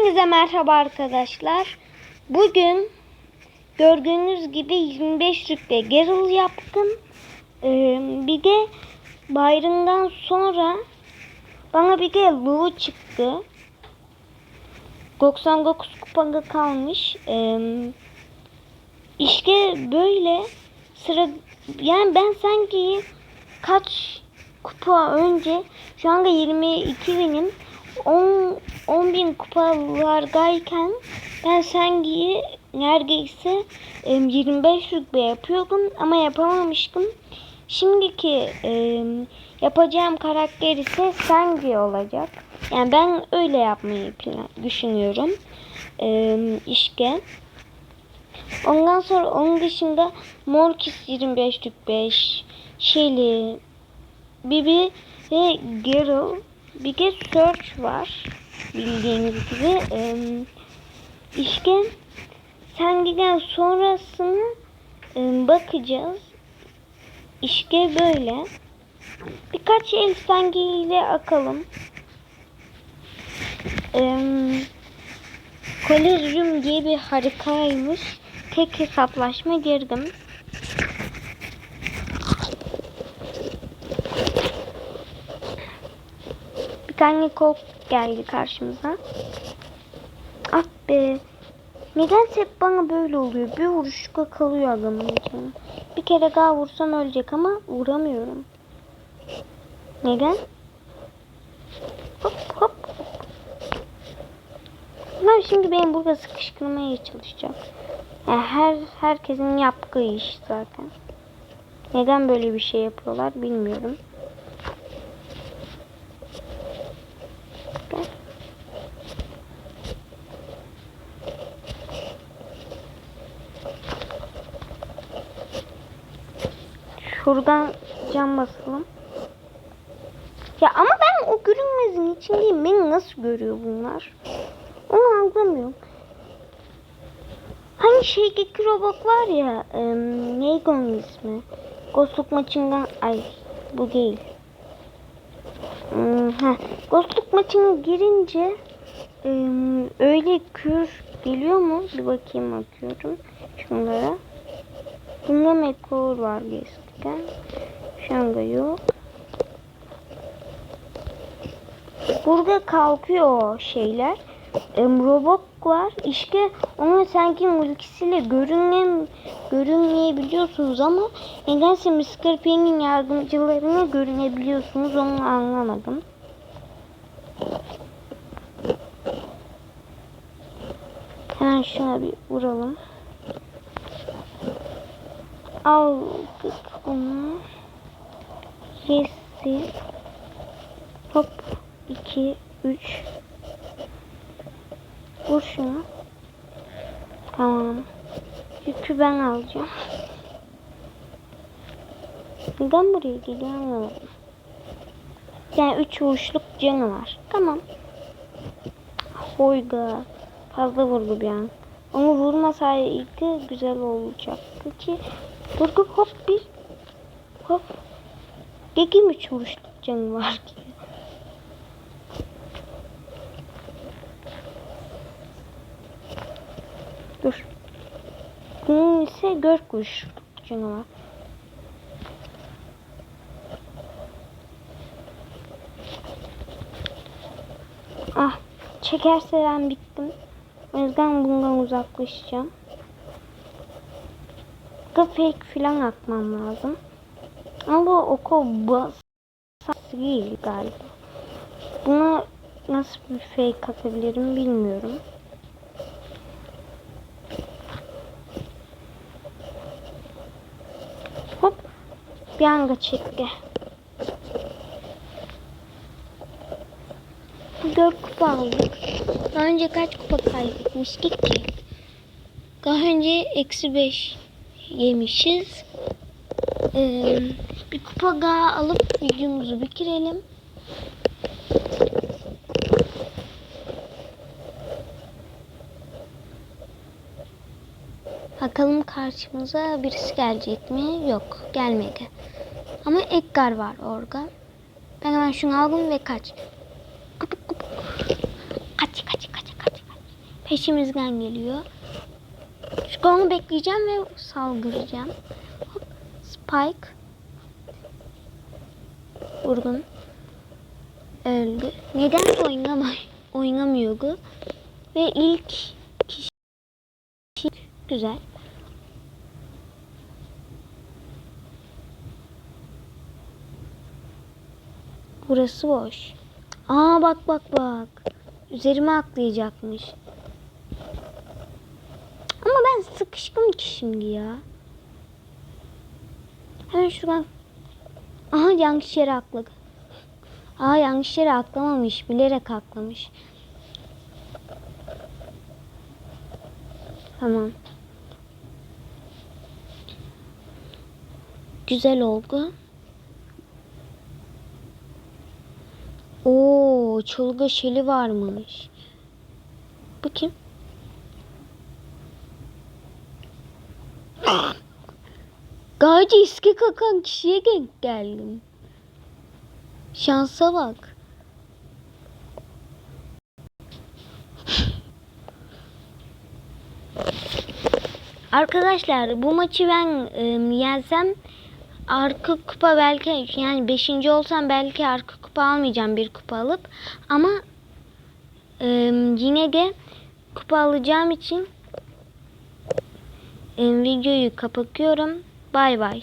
Hepinize merhaba arkadaşlar. Bugün gördüğünüz gibi 25 rütbe Geralt yaptım. Ee, bir de bayramdan sonra bana bir de Lu çıktı. 99 kupada kalmış. Ee, işte böyle sıra yani ben sanki kaç kupa önce şu anda 22 binim 10, 10 bin kupalardayken ben sanki neredeyse e, 25 rütbe yapıyordum ama yapamamıştım. Şimdiki e, yapacağım karakter ise Sangi olacak. Yani ben öyle yapmayı plan, düşünüyorum. E, işte. Ondan sonra onun dışında Morkis 25 rütbe, Shelly, Bibi ve Geralt bir de search var. Bildiğiniz gibi. Ee, işte Sengi'den sonrasını e, bakacağız. İşte böyle. Birkaç el ile akalım. Ee, Kolezyum diye bir harikaymış. Tek hesaplaşma girdim. Tane kol geldi karşımıza. Ah be. Nedense hep bana böyle oluyor. Bir vuruşta kalıyor adamın canı. Bir kere daha vursam ölecek ama vuramıyorum. Neden? Hop hop. Bunlar şimdi beni burada sıkıştırmaya çalışacak. Yani her herkesin yaptığı iş zaten. Neden böyle bir şey yapıyorlar bilmiyorum. Şuradan cam basalım. Ya ama ben o görünmezin içindeyim. Beni nasıl görüyor bunlar? Onu anlamıyorum. Hani şeydeki robot var ya, e, neydi onun ismi? Ghostluk maçından, ay bu değil. Hmm, heh. Ghostluk maçına girince e, öyle kür geliyor mu? Bir bakayım bakıyorum şunlara. Bunda meteor var eskiden. Şu anda yok. Burada kalkıyor şeyler. Robot var. İşte onun sanki ultisiyle görünen görünmeyebiliyorsunuz ama nedense Mr. P'nin yardımcılarına görünebiliyorsunuz onu anlamadım. Hemen şuna bir vuralım. Aldık onu. Yesi. Hop. 2, 3. Vur şunu. Tamam. Yükü ben alacağım. Neden buraya geliyor anlamadım. Yani 3 vuruşluk canı var. Tamam. Hoyga. Fazla vurdu bir an. Onu vurmasaydı güzel olacaktı ki. Vurgu hop bir. Hop. Gegim 3 vuruşluk canı var ki. Dur. Bunun ise gök kuş canavar. Ah, çekerse ben bittim. O yüzden bundan uzaklaşacağım. Da fake filan atmam lazım. Ama bu oku bas değil galiba. Buna nasıl bir fake atabilirim bilmiyorum. Hop. Bir anda çekti. Dört kupa aldık. Daha önce kaç kupa kaybetmiştik ki? Daha önce eksi beş yemişiz. Ee, bir kupa daha alıp videomuzu bitirelim. Bakalım karşımıza birisi gelecek mi? Yok gelmedi. Ama Edgar var orada. Ben hemen şunu aldım ve kaç. Kaç kaç kaç kaç peşimizden geliyor. Çünkü onu bekleyeceğim ve saldıracağım. Hop, Spike. Vurgun. Öldü. Neden oynamay oynamıyordu? Ve ilk kişi güzel. Burası boş. Aa bak bak bak. Üzerime atlayacakmış. Ama ben sıkışkın ki şimdi ya. Hemen şuradan. Aha yanlış yere atladı. Aa yanlış yere atlamamış. Bilerek atlamış. Tamam. Güzel oldu. Oo, çılgın şeli varmış. Bu kim? Gayet eski kakan kişiye denk geldim. Şansa bak. Arkadaşlar bu maçı ben e, yensem arka kupa belki yani 5. olsam belki arka kupa almayacağım bir kupa alıp ama e, yine de kupa alacağım için e, videoyu kapatıyorum. Bay bay.